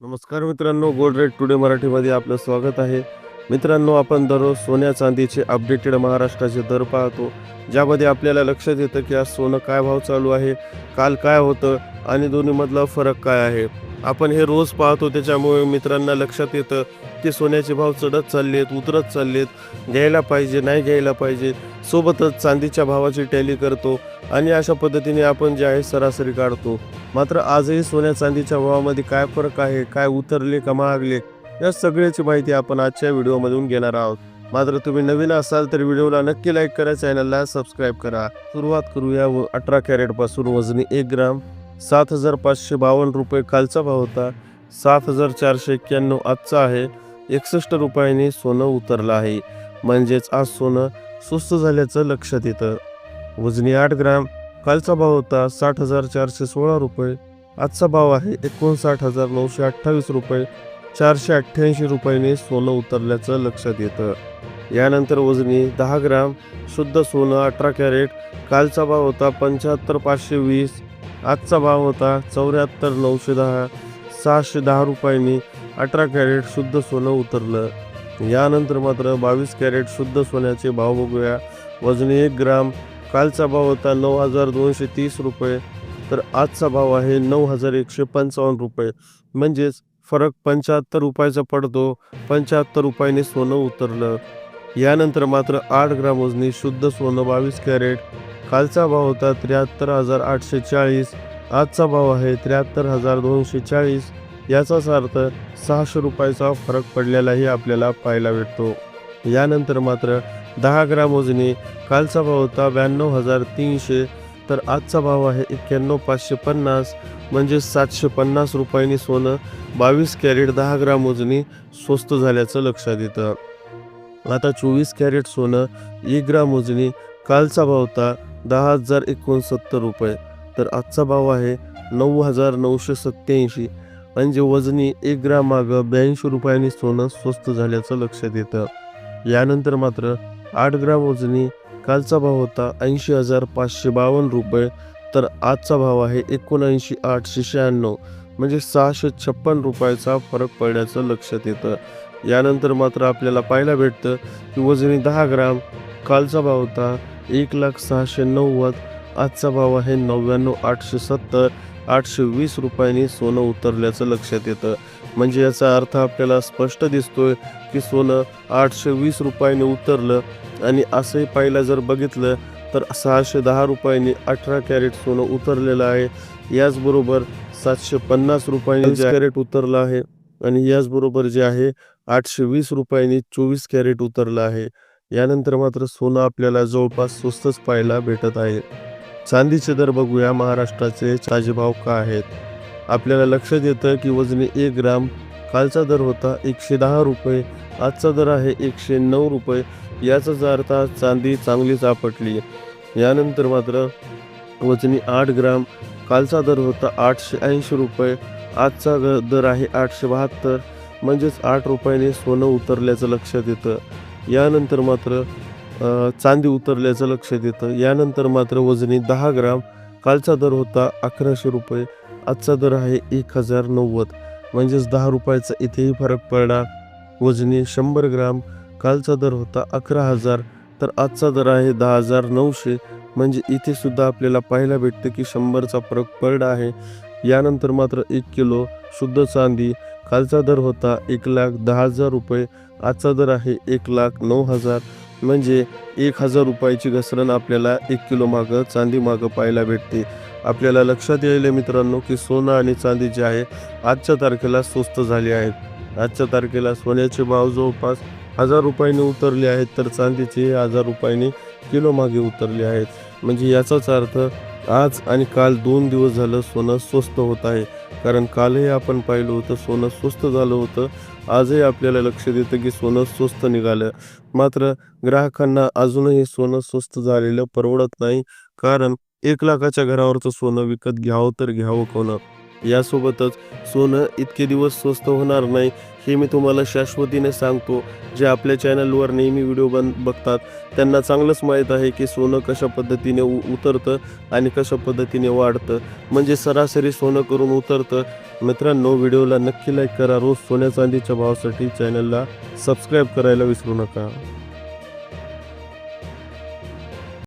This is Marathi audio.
नमस्कार मित्रांनो गोल्ड रेट टुडे मराठीमध्ये आपलं स्वागत आहे. मित्रांनो आपण दररोज सोन्या चांदीचे अपडेटेड महाराष्ट्राचे दर पाहतो ज्यामध्ये आपल्याला लक्षात येतं की आज सोनं काय भाव चालू आहे काल काय होतं आणि दोन्हीमधला फरक काय आहे. आपण हे रोज पाहतो त्याच्यामुळे मित्रांना लक्षात येतं की सोन्याचे भाव चढत चाललेत उतरत चाललेत घ्यायला पाहिजे नाही घ्यायला पाहिजे सोबतच चांदीच्या भावाची टॅली करतो आणि अशा पद्धतीने आपण जे आहे सरासरी काढतो. मात्र आजही सोन्या चांदीच्या भावामध्ये काय फरक आहे काय उतरले का महागले या सगळ्याची माहिती आपण आजच्या व्हिडिओमधून घेणार आहोत. मात्र तुम्ही नवीन असाल तर व्हिडिओला नक्की लाईक करा चॅनलला सबस्क्राईब करा. सुरुवात करूया व अठरा कॅरेटपासून वजनी एक ग्राम. सात हजार पाचशे बावन्न रुपये कालचा भाव होता. सात हजार चारशे एक्क्याण्णव आजचा आहे. एकसष्ट रुपयांनी सोनं उतरलं आहे. म्हणजेच आज सोनं स्वस्त झाल्याचं लक्षात येतं. वजनी आठ ग्राम. कालचा भाव होता साठ हजार चारशे सोळा रुपये. आजचा भाव आहे एकोणसाठ हजार नऊशे अठ्ठावीस रुपये. चारशे अठ्ठ्याऐंशी रुपयाने सोनं उतरल्याचं लक्षात येतं. यानंतर वजनी दहा ग्राम. शुद्ध सोनं अठरा कॅरेट. कालचा भाव होता पंच्याहत्तर पाचशे वीस. आजचा भाव होता चौऱ्याहत्तर नऊशे दहा सहाशे दहा रुपयांनी अठरा कॅरेट शुद्ध सोनं उतरलं. यानंतर मात्र बावीस कॅरेट शुद्ध सोन्याचे भाव बघूया. वजनी एक ग्राम कालचा भाव होता नऊ हजार दोनशे तीस रुपये तर आजचा भाव आहे नऊ हजार एकशे पंचावन्न रुपये. म्हणजेच फरक पंच्याहत्तर रुपयाचा पडतो पंच्याहत्तर रुपयाने सोनं उतरलं. यानंतर मात्र आठ ग्राम वजनी शुद्ध सोनं बावीस कॅरेट कालचा भाव होता त्र्याहत्तर हजार आठशे चाळीस. आजचा भाव आहे त्र्याहत्तर हजार दोनशे चाळीस. याचाच अर्थ सहाशे रुपयाचा फरक पडलेलाही आपल्याला पाहायला भेटतो. यानंतर मात्र दहा ग्राम वजनी कालचा भाव होता ब्याण्णव हजार तीनशे. तर आजचा भाव आहे एक्क्याण्णव पाचशे पन्नास. म्हणजे सातशे पन्नास रुपयांनी सोनं बावीस कॅरेट दहा ग्राम वजनी स्वस्त झाल्याचं लक्षात येतं. आता चोवीस कॅरेट सोनं एक ग्राम वजनी कालचा भाव होता दहा हजार एकोणसत्तर रुपये. तर आजचा भाव आहे नऊ हजार नऊशे सत्याऐंशी म्हणजे वजनी एक ग्राम मागं ब्याऐंशी रुपयांनी सोनं स्वस्त झाल्याचं लक्षात येतं यानंतर मात्र आठ ग्राम वजनी कालचा भाव होता ऐंशी हजार पाचशे बावन्न रुपये. तर आजचा भाव आहे एकोणऐंशी आठशे शहाण्णव. म्हणजे सहाशे छप्पन रुपयाचा फरक पडण्याचं लक्षात येतं यानंतर मात्र आपल्याला पाहायला भेटतं की वजनी दहा ग्राम कालचा भाव होता एक लाख सहाशे नव्वद. आजचा भाव आहे नव्याण्णव आठशे सत्तर. आठशे वीस रुपयांनी सोनं उतरल्याचं लक्षात येतं. म्हणजे याचा अर्थ आपल्याला स्पष्ट दिसतोय की सोनं आठशे वीस रुपयांनी उतरलं आणि असंही पाहिलं जर बघितलं तर सहाशे दहा रुपयांनी अठरा कॅरेट सोनं उतरलेलं आहे. याचबरोबर सातशे पन्नास रुपयांनी कॅरेट उतरलं आहे आणि याचबरोबर जे आहे आठशे वीस रुपयांनी चोवीस कॅरेट उतरलं आहे. यानंतर मात्र सोनं आपल्याला जवळपास स्वस्तच पाहायला भेटत आहे. चांदीचे दर बघूया महाराष्ट्राचे ताजे भाव का आहेत? आपल्याला लक्षात येतं की वजनी एक ग्राम कालचा दर होता एकशे दहा रुपये आजचा दर आहे एकशे नऊ रुपये. याचाच अर्थ चांदी चांगलीच आपटली यानंतर मात्र वजनी आठ ग्राम कालचा दर होता आठशे ऐंशी रुपये आजचा दर आहे आठशे बहात्तर. म्हणजेच आठ रुपयाने सोनं उतरल्याचं लक्षात येतं. यानंतर मात्र चांदी उतरल्याचं लक्षात येतं यानंतर मात्र वजनी दहा ग्राम. कालचा दर होता अकराशे रुपये. आजचा दर आहे एक हजार नव्वद. म्हणजेच दहा रुपयाचा इथेही फरक पडला वजनी शंभर ग्राम. कालचा दर होता अकरा हजार. तर आजचा दर आहे दहा हजार नऊशे. म्हणजे इथे सुद्धा आपल्याला पाहायला भेटतं की शंभरचा फरक पडला आहे. यानंतर मात्र एक किलो शुद्ध चांदी. कालचा दर होता एक लाख दहा हजार रुपये. आजचा दर आहे एक लाख नऊ हजार. म्हणजे एक हजार रुपयाची घसरण आपल्याला एक किलो मागं चांदी मागं पाहायला भेटते. आपल्याला लक्षात येईल मित्रांनो की सोनं आणि चांदी जे आहे आजच्या तारखेला स्वस्त झाले आहेत. आजच्या तारखेला सोन्याचे भाव जवळपास हजार रुपयांनी उतरले आहेत तर चांदीचे हजार रुपयांनी किलो मागे उतरले आहेत. म्हणजे याचाच अर्थ आज आणि काल दोन दिवस झालं सोनं स्वस्त होत आहे. कारण कालही आपण पाहिलं होतं सोनं स्वस्त झालं होतं. आजही आपल्याला लक्ष देतं की सोनं स्वस्त निघालं. मात्र ग्राहकांना अजूनही सोनं स्वस्त झालेलं परवडत नाही. कारण एक लाखाच्या घरावरचं सोनं विकत घ्यावं तर घ्यावं कोणं यासोबतच सोनं इतके दिवस स्वस्त होणार नाही हे मी तुम्हाला शाश्वतीने सांगतो. जे आपल्या चॅनलवर नेहमी व्हिडिओ बन बघतात त्यांना चांगलंच माहीत आहे की सोनं कशा पद्धतीने उ उतरतं आणि कशा पद्धतीने वाढतं. म्हणजे सरासरी सोनं करून उतरतं. मित्रांनो व्हिडिओला नक्की लाईक करा. रोज सोन्या चांदीच्या भावासाठी चॅनलला सबस्क्राईब करायला विसरू नका.